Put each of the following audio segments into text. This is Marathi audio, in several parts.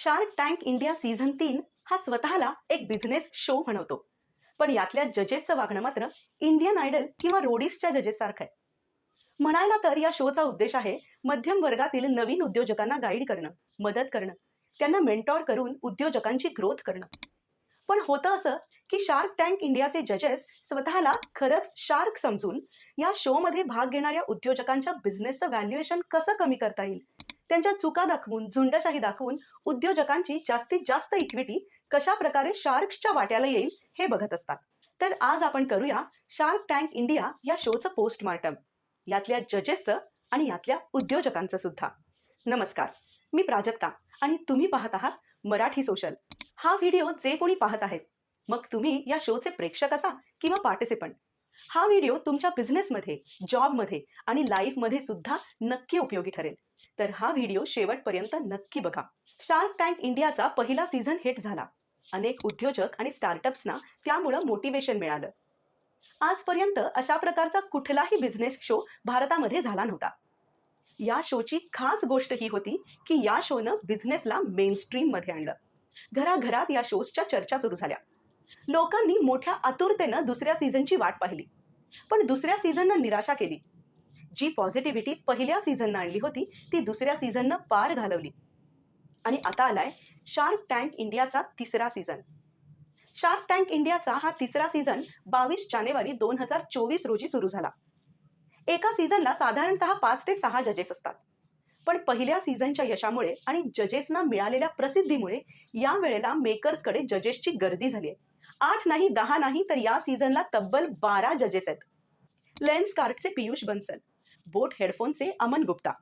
शार्क टँक इंडिया सीझन तीन हा स्वतःला एक बिझनेस शो म्हणवतो पण यातल्या जजेसचं वागणं मात्र इंडियन आयडल किंवा रोडीसच्या जजेस सारखं आहे. म्हणायला तर या शोचा उद्देश आहे मध्यम वर्गातील नवीन उद्योजकांना गाईड करणं मदत करणं त्यांना मेंटॉर करून उद्योजकांची ग्रोथ करणं. पण होतं असं की शार्क टँक इंडियाचे जजेस स्वतःला खरंच शार्क समजून या शोमध्ये भाग घेणाऱ्या उद्योजकांच्या बिझनेसचं व्हॅल्युएशन कसं कमी करता येईल त्यांच्या चुका दाखवून झुंडशाही दाखवून उद्योजकांची जास्तीत जास्त इक्विटी कशा प्रकारे शार्क्सच्या वाट्याला येईल हे बघत असतात. तर आज आपण करूया शार्क टँक इंडिया या शोचं पोस्टमार्टम यातल्या जजेसचं आणि यातल्या उद्योजकांचं सुद्धा. नमस्कार मी प्राजक्ता आणि तुम्ही पाहत आहात मराठी सोशल हा व्हिडिओ जे कोणी पाहत आहेत मग तुम्ही या शोचे प्रेक्षक असा किंवा पार्टिसिपंट हा व्हिडिओ तुमच्या बिझनेसमध्ये जॉबमध्ये आणि लाईफमध्ये सुद्धा नक्की उपयोगी ठरेल. तर हा व्हिडिओ शेवटपर्यंत नक्की बघा. शार्क टँक इंडियाचा पहिला सीझन हिट झाला. अनेक उद्योजक आणि स्टार्टअप्सना त्यामुळं मोटिवेशन मिळालं. आजपर्यंत अशा प्रकारचा कुठलाही बिझनेस शो भारतामध्ये झाला नव्हता. या शोची खास गोष्ट ही होती की या शोनं बिझनेसला मेनस्ट्रीममध्ये आणलं. घराघरात या शोजच्या चर्चा सुरू झाल्या. लोकांनी मोठ्या आतुरतेनं दुसऱ्या सीझनची वाट पाहिली. पण दुसऱ्या सीझननं निराशा केली. जी पॉझिटिव्हिटी पहिल्या सीझननं आणली होती ती दुसऱ्या सीझननं पार घालवली. आणि आता आलाय शार्क टँक इंडियाचा तिसरा सीझन शार्क टँक इंडियाचा हा तिसरा सीझन बावीस जानेवारी दोन हजार चोवीस रोजी सुरू झाला. एका सीझनला साधारणतः पाच ते सहा जजेस असतात. पण पहिल्या सीझनच्या यशामुळे आणि जजेसना मिळालेल्या प्रसिद्धीमुळे या वेळेला मेकर्सकडे जजेसची गर्दी झाली आहे आठ नाही दहा नाही तर या सीझनला तब्बल बारा जजेस आहेत. लेन्स कार्टचे पियुष बन्सल बोट हेडफोनचे अमन गुप्ता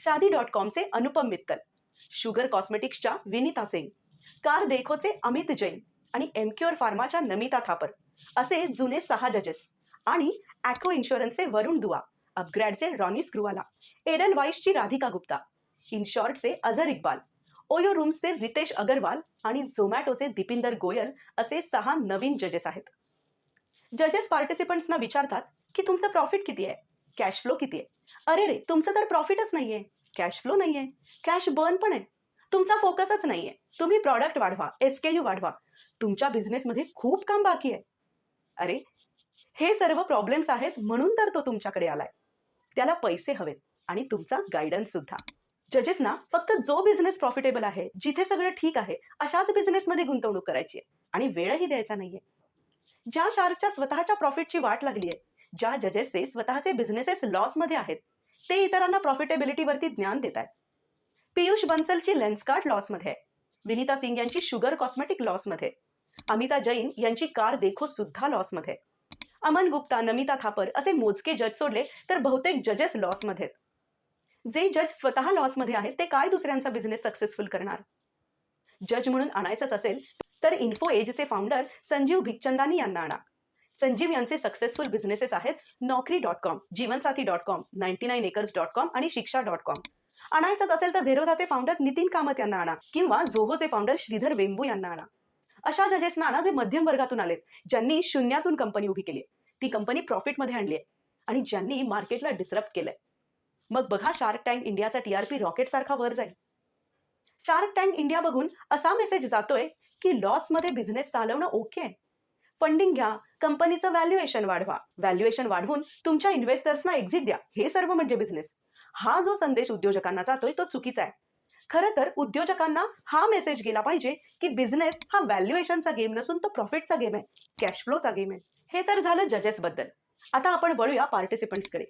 शादी डॉट कॉमचे अनुपम मित्तल शुगर कॉस्मेटिक्सच्या विनिता सिंग कार देखोचे अमित जैन आणि एमक्युअर फार्माच्या नमिता थापर असे जुने सहा जजेस आणि ॲक्रो इन्शुरन्सचे वरुण दुआ अपग्रॅडचे रॉनी स्क्रुवाला एडल वाईसची राधिका गुप्ता इनशॉर्टचे अझर इक्बाल ओयो रूम्सचे रितेश अगरवाल आणि झोमॅटोचे दिपिंदर गोयल असे सहा नवीन जजेस आहेत. जजेस पार्टिसिपंट्सना विचारतात की तुमचं प्रॉफिट किती आहे? कॅश फ्लो किती आहे? अरे रे तुमचं तर प्रॉफिटच नाहीये. कॅश फ्लो नाहीये. कॅश बर्न पण आहे. तुमचा फोकसच नाहीये. तुम्ही प्रॉडक्ट वाढवा एसकेयू वाढवा. तुमच्या बिझनेसमध्ये खूप काम बाकी आहे. अरे हे सर्व प्रॉब्लेम्स आहेत म्हणून तर तो तुमच्याकडे आलाय. त्याला पैसे हवेत आणि तुमचा गायडन्स सुद्धा. जजेसना फक्त जो बिझनेस प्रॉफिटेबल आहे जिथे सगळं ठीक आहे अशाच बिझनेसमध्ये गुंतवणूक करायची आहे आणि वेळही द्यायचा नाहीये. ज्या शार्कच्या स्वतःच्या प्रॉफिटची वाट लागली आहे ज्या जजेसचे स्वतःचे बिझनेसेस लॉसमध्ये आहेत ते इतरांना प्रॉफिटेबिलिटीवरती ज्ञान देत आहेत. पियुष बन्सलची लेन्सकार्ट लॉसमध्ये आहे. विनीता सिंग यांची शुगर कॉस्मेटिक लॉसमध्ये अमिता जैन यांची कार देखो सुद्धा लॉसमध्ये अमन गुप्ता नमिता थापर असे मोजके जज सोडले तर बहुतेक जजेस लॉसमध्ये जे जज स्वतः लॉसमध्ये आहेत ते काय दुसऱ्यांचा बिझनेस सक्सेसफुल करणार? जज म्हणून आणायचंच असेल तर इन्फो एजचे फाउंडर संजीव भिकचंदानी यांना आणा. संजीव यांचे सक्सेसफुल बिझनेसेस आहेत Naukri dot com Jeevansathi dot com ninety nine acres dot com आणि शिक्षा डॉट कॉम आणायचंच असेल तर झेरोधाचे फाउंडर नितीन कामत यांना आणा किंवा झोहोचे फाउंडर श्रीधर वेंबू यांना आणा. अशा जजेसना आणा जे मध्यम वर्गातून आलेत ज्यांनी शून्यातून कंपनी उभी केली ती कंपनी प्रॉफिटमध्ये आणली आहे. आणि ज्यांनी मार्केटला डिसरप्ट केलंय. मग बघा शार्क टँक इंडियाचा टीआरपी रॉकेट सारखा वर जाईल. शार्क टँक इंडिया बघून असा मेसेज जातोय की लॉसमध्ये बिझनेस चालवणं ओके आहे. फंडिंग घ्या कंपनीचं व्हॅल्युएशन वाढवा. व्हॅल्युएशन वाढवून तुमच्या इन्व्हेस्टर्सना एक्झिट द्या. हे सर्व म्हणजे बिझनेस हा जो संदेश उद्योजकांना जातोय तो चुकीचा आहे. खरं तर उद्योजकांना हा मेसेज गेला पाहिजे की बिझनेस हा व्हॅल्युएशनचा गेम नसून तो प्रॉफिटचा गेम आहे. कॅश फ्लोचा गेम आहे. हे तर झालं जजेस बद्दल. आता आपण वळूया पार्टिसिपंट्सकडे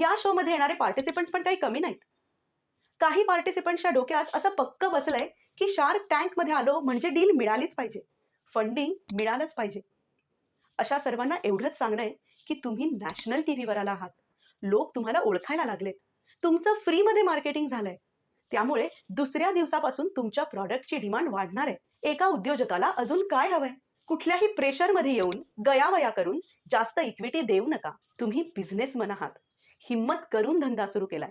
या शो मध्ये येणारे पार्टिसिपंट्स पण काही कमी नाहीत. काही पार्टिसिपंट्सच्या डोक्यात असं पक्क बसलंय की शार्क टँकमध्ये आलो म्हणजे डील मिळालीच पाहिजे. फंडिंग मिळालंच पाहिजे. अशा सर्वांना एवढंच सांगणं आहे की तुम्ही नॅशनल टीव्हीवर आला आहात. लोक तुम्हाला ओळखायला लागलेत. तुमचं फ्रीमध्ये मार्केटिंग झालंय. त्यामुळे दुसऱ्या दिवसापासून तुमच्या प्रॉडक्टची डिमांड वाढणार आहे. एका उद्योजकाला अजून काय हवंय? कुठल्याही प्रेशरमध्ये येऊन गयावया करून जास्त इक्विटी देऊ नका. तुम्ही बिझनेसमन आहात. हिंमत करून धंदा सुरू केलाय.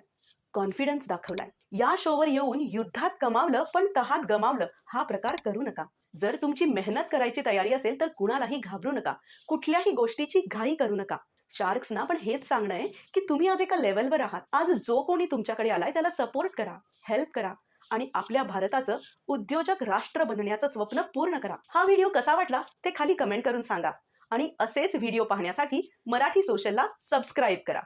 कॉन्फिडन्स दाखवलाय. या शोवर येऊन युद्धात कमावलं पण तहात गमावलं हा प्रकार करू नका. जर तुमची मेहनत करायची तयारी असेल तर कुणालाही घाबरू नका. कुठल्याही गोष्टीची घाई करू नका. शार्क्सना पण हेच सांगणं आहे की तुम्ही आज एका लेवलवर आहात. आज जो कोणी तुमच्याकडे आलाय त्याला सपोर्ट करा हेल्प करा आणि आपल्या भारताचं उद्योजक राष्ट्र बनण्याचं स्वप्न पूर्ण करा. हा व्हिडिओ कसा वाटला ते खाली कमेंट करून सांगा आणि असेच व्हिडिओ पाहण्यासाठी मराठी सोशलला सबस्क्राईब करा.